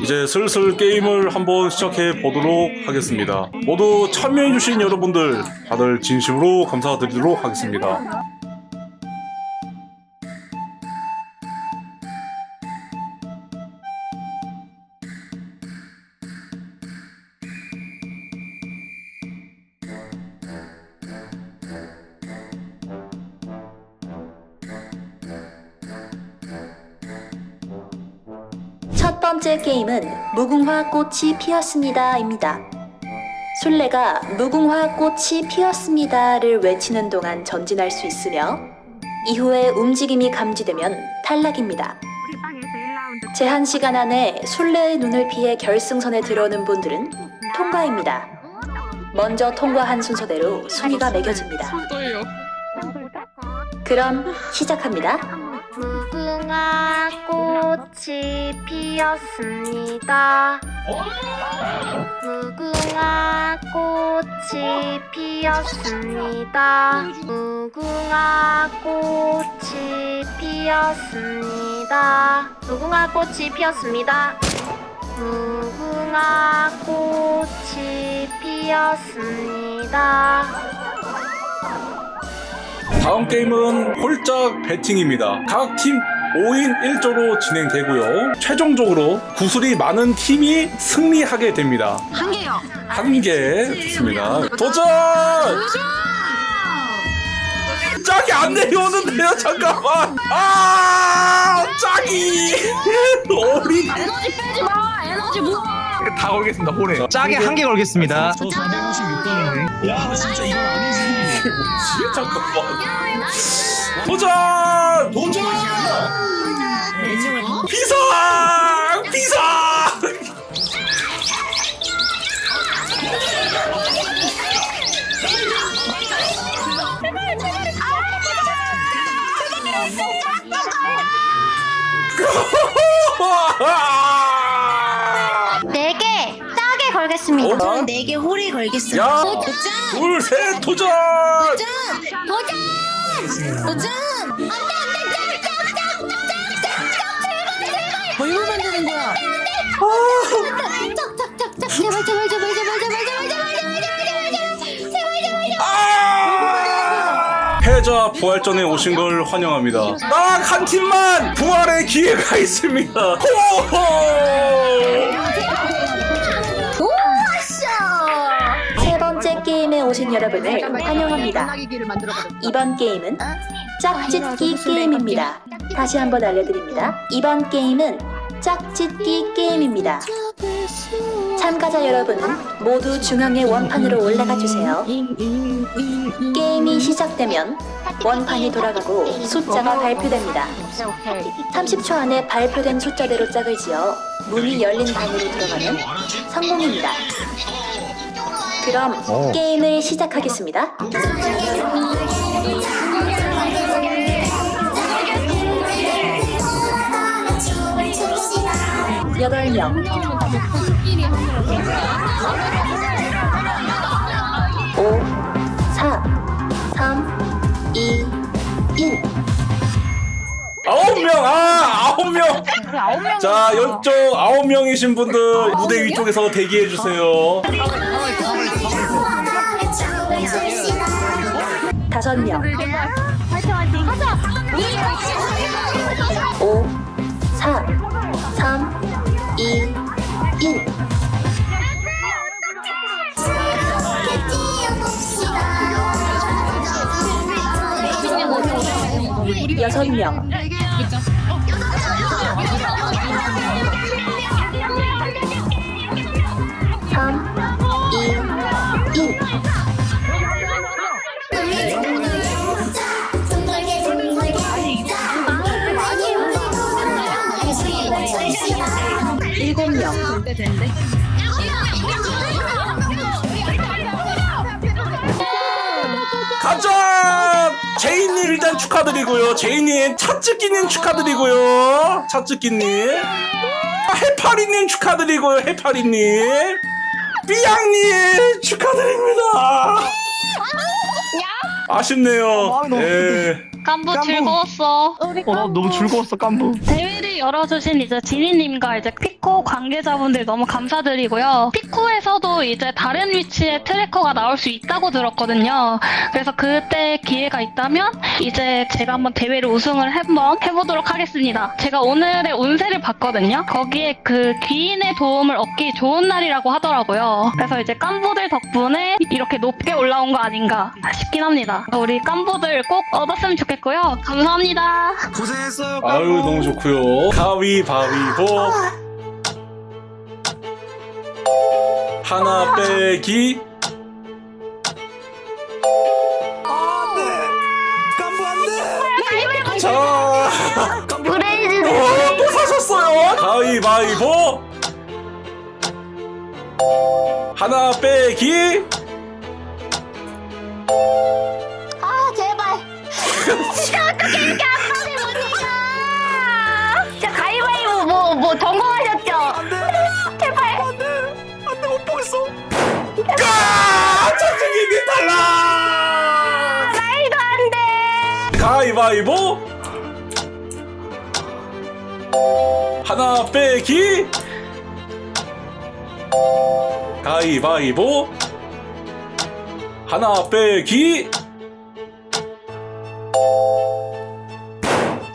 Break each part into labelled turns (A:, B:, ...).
A: 이제 슬슬 게임을 한번 시작해 보도록 하겠습니다. 모두 참여해주신 여러분들 다들 진심으로 감사드리도록 하겠습니다.
B: 번째 게임은 무궁화 꽃이 피었습니다입니다. 술래가 무궁화 꽃이 피었습니다를 외치는 동안 전진할 수 있으며 이후에 움직임이 감지되면 탈락입니다. 제한 시간 안에 술래의 눈을 피해 결승선에 들어오는 분들은 통과입니다. 먼저 통과한 순서대로 순위가 매겨집니다. 그럼 시작합니다.
C: 무궁화 꽃이 피었습니다. 무궁화 꽃이 피었습니다. 무궁화 꽃이 피었습니다. 무궁화 꽃이 피었습니다. 무궁화 꽃이 피었습니다.
A: 다음 게임은 홀짝 배팅입니다. 각팀 5인 1조로 진행되고요. 최종적으로 구슬이 많은 팀이 승리하게 됩니다.
D: 한 개요.
A: 한 개 좋습니다. 도전! 짝이 안 내려오는데요, 잠깐만. 아, 짝이. 어리.
D: 에너지 빼지 마. 에너지 모아.
E: 다 걸겠습니다 홀에 짜게 한 개 걸겠습니다
F: 저 456번인데. 야, 진짜 이건 아니지.
A: 뭐지? 잠깐만. 도전! 도전! 비상! 비상!
C: 네 개, 짜게 걸겠습니다.
A: 어?
G: 저는 네개 홀이 걸겠습니다.
A: 야!
G: 도전!
A: 둘, 셋, 도전!
G: 도전! 안돼 안돼 짝짝짝짝짝짝짝짝짝짝 뭘로 만드는 거야? 짝짝짝짝 제발 제발 제발 제발 제발 제발 제발 제발 제발 제발 제발 제발
A: 아! 패자 부활전에 오신 걸 환영합니다. 딱한 팀만 부활의 기회가 있습니다. 호호!
B: 세 번째 게임에 오신 여러분을 환영합니다. 이번 게임은 짝짓기 게임입니다. 다시 한번 알려드립니다. 이번 게임은 짝짓기 게임입니다. 참가자 여러분은 모두 중앙의 원판으로 올라가 주세요. 게임이 시작되면 원판이 돌아가고 숫자가 발표됩니다. 30초 안에 발표된 숫자대로 짝을 지어 문이 열린 방으로 들어가면 성공입니다. 그럼 게임을 시작하겠습니다. 여덟 명 오, 사, 삼, 이, 일.
A: 아홉 명! 아! 아홉 명! 자, 옆쪽 아홉 명이신 분들 무대 위쪽에서 대기해 주세요.
B: 다섯 명. 오, 사, 삼, 여섯 명. 삼, 이, 일. 일곱 명.
A: 축하드리고요. 제이님 차츠기님 축하드리고요. 차츠기님. 해파리님 축하드리고요. 해파리님. 삐양님 축하드립니다. 아쉽네요.
E: 마음이 너무
A: 예.
C: 깐부
E: 깐부.
C: 즐거웠어.
E: 어, 나 너무 즐거웠어 깐부
D: 대회를
H: 열어주신 이제 지니님과 이제 피코 관계자분들 너무 감사드리고요. 피코에서도 이제 다른 위치의 트래커가 나올 수 있다고 들었거든요. 그래서 그때 기회가 있다면 이제 제가 한번 대회를 우승을 한번 해보도록 하겠습니다. 제가 오늘의 운세를 봤거든요. 거기에 그 귀인의 도움을 얻기 좋은 날이라고 하더라고요. 그래서 이제 깐부들 덕분에 이렇게 높게 올라온 거 아닌가 싶긴 합니다. 우리 깐부들 꼭 얻었으면 좋겠고요. 감사합니다.
E: 고생했어요.
A: 아유 너무 좋고요. 가위 바위보 하나 빼기. 자.
I: 브레이즈
A: 어, 또 사셨어요. 가위바위보 하나 빼기.
I: 아 제발. 어떻게 이렇게 뭐뭐 전공하셨죠? 제발.
A: 아, 천승님이 탈락
I: 말도 안 돼.
A: 가위바위보. 하나 빼기. 가위바위보. 하나 빼기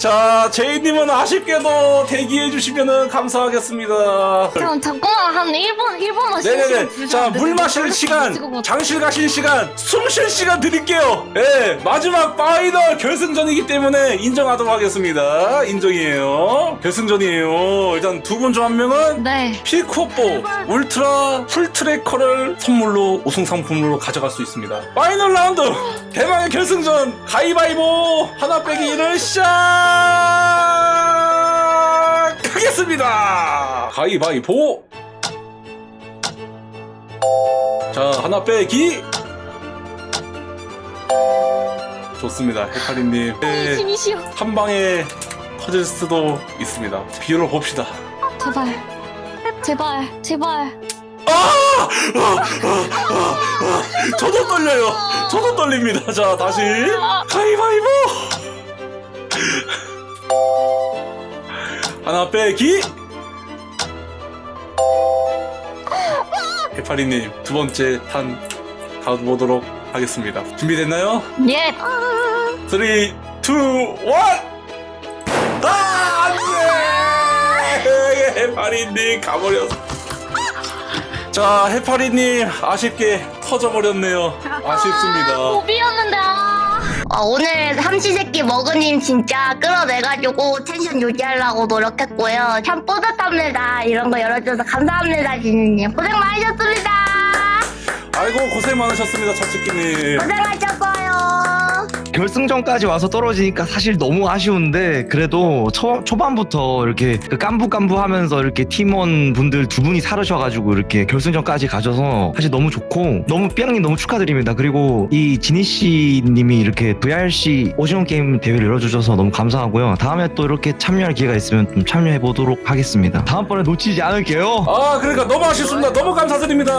A: 자 제이님은 아쉽게도 대기해 주시면 감사하겠습니다
H: 그럼 잠깐만 한 1분 1분만
A: 네네네. 자, 물 마실 시간, 장실 가실 시간, 숨 쉴 시간 드릴게요. 예, 마지막 파이널 결승전이기 때문에 인정하도록 하겠습니다. 인정이에요. 결승전이에요. 일단 두 분 중 한 명은
H: 네.
A: 필코뽀 울트라 풀트래커를 선물로 우승 상품으로 가져갈 수 있습니다. 파이널 라운드 대망의 결승전 가위바위보 하나 빼기를 시작 하겠습니다. 가위바위보. 자 하나 빼기. 좋습니다, 헤카리님. 네,
H: 힘이시여.
A: 한 방에 터질 수도 있습니다. 비율을 봅시다.
H: 제발. 제발. 제발.
A: 아! 저도 떨려요. 저도 떨립니다. 자, 다시. 가위바위보! 하나 빼기! 해파리님, 두 번째 탄 가보도록 하겠습니다. 준비됐나요?
H: 예.
A: 3, 2, 1! 아, 안 돼! 해파리님, 가버렸어. 자, 해파리님, 아쉽게 터져버렸네요. 아쉽습니다.
H: 오비였는데 아.
I: 어, 오늘 삼시세끼 머그님 진짜 끌어내가지고 텐션 유지하려고 노력했고요. 참 뿌듯합니다. 이런 거 열어줘서 감사합니다, 지니님. 고생 많으셨습니다.
A: 아이고, 고생 많으셨습니다, 차치키님.
I: 고생하셨어요.
E: 결승전까지 와서 떨어지니까 사실 너무 아쉬운데 그래도 초, 초반부터 이렇게 그 깐부깐부 하면서 이렇게 팀원 분들 두 분이 사르셔가지고 이렇게 결승전까지 가셔서 사실 너무 좋고 너무 삐양님 너무 축하드립니다. 그리고 이 지니 씨님이 이렇게 VRC 오징어 게임 대회를 열어주셔서 너무 감사하고요. 다음에 또 이렇게 참여할 기회가 있으면 좀 참여해 보도록 하겠습니다. 다음번에 놓치지 않을게요.
A: 아, 그러니까 너무 아쉽습니다. 너무 감사드립니다.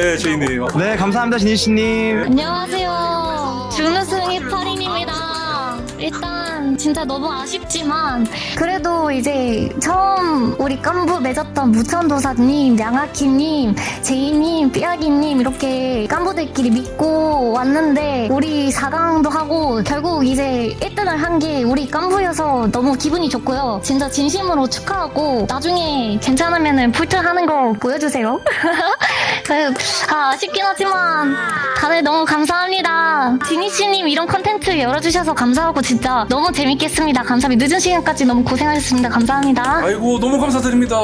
A: 예, 제이님.
E: 네 감사합니다 지니 씨님.
D: 안녕하세요. 준우승 해파리입니다. 일단 진짜 너무 아쉽지만 그래도 이제 처음 우리 깐부 맺었던 무천도사님, 양아키님, 제이님, 삐아기님 이렇게 깐부들끼리 믿고 왔는데 우리 4강도 하고 결국 이제 1등을 한 게 우리 깐부여서 너무 기분이 좋고요. 진짜 진심으로 축하하고 나중에 괜찮으면은 풀트 하는 거 보여주세요. 그, 아, 아쉽긴 하지만 다들 너무 감사합니다. 지니씨님 이런 컨텐츠 열어주셔서 감사하고 진짜 너무 재밌겠습니다. 감사합니다. 늦은 시간까지 너무 고생하셨습니다. 감사합니다.
A: 아이고, 너무 감사드립니다.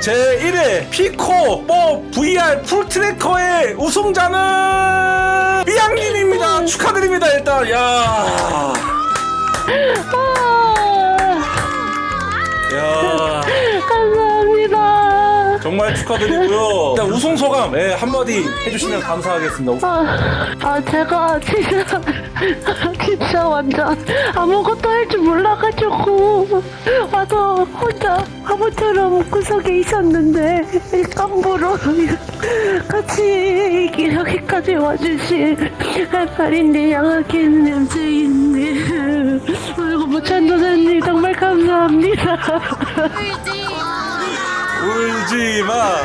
A: 제 1회 피코 뽀 VR 풀 트래커의 우승자는 삐양님입니다. 축하드립니다, 일단. 야. 야.
H: 감사합니다.
A: 정말 축하드리고요. 일단 우승 소감 예, 한마디 해주시면 감사하겠습니다.
J: 아, 아, 제가 진짜, 진짜 완전 아무것도 할 줄 몰라가지고, 와서 혼자 바보처럼 구석에 있었는데, 이 깜부로 같이 이렇게까지 와주신 해파리님, 양아키님, 제이님, 그리고 무찬도사님 정말 감사합니다.
A: 울지 마,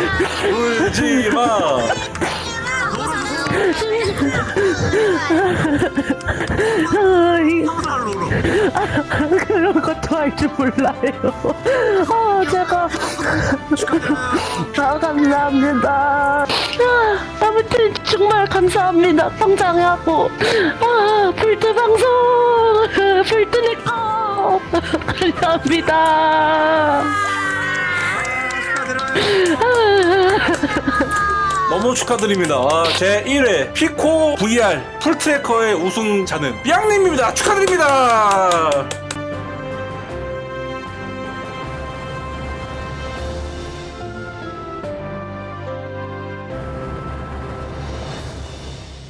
A: 울지 마.
J: 아이, 아, 그런 것도 할 줄 몰라요. 아, 제가. 아, 감사합니다. 아, 아무튼 정말 감사합니다. 성장하고. 아, 불트 방송. 불트 내꺼. 감사합니다.
A: 너무 축하드립니다. 아, 제 1회 피코 VR 풀트래커의 우승자는 삐양님입니다. 축하드립니다.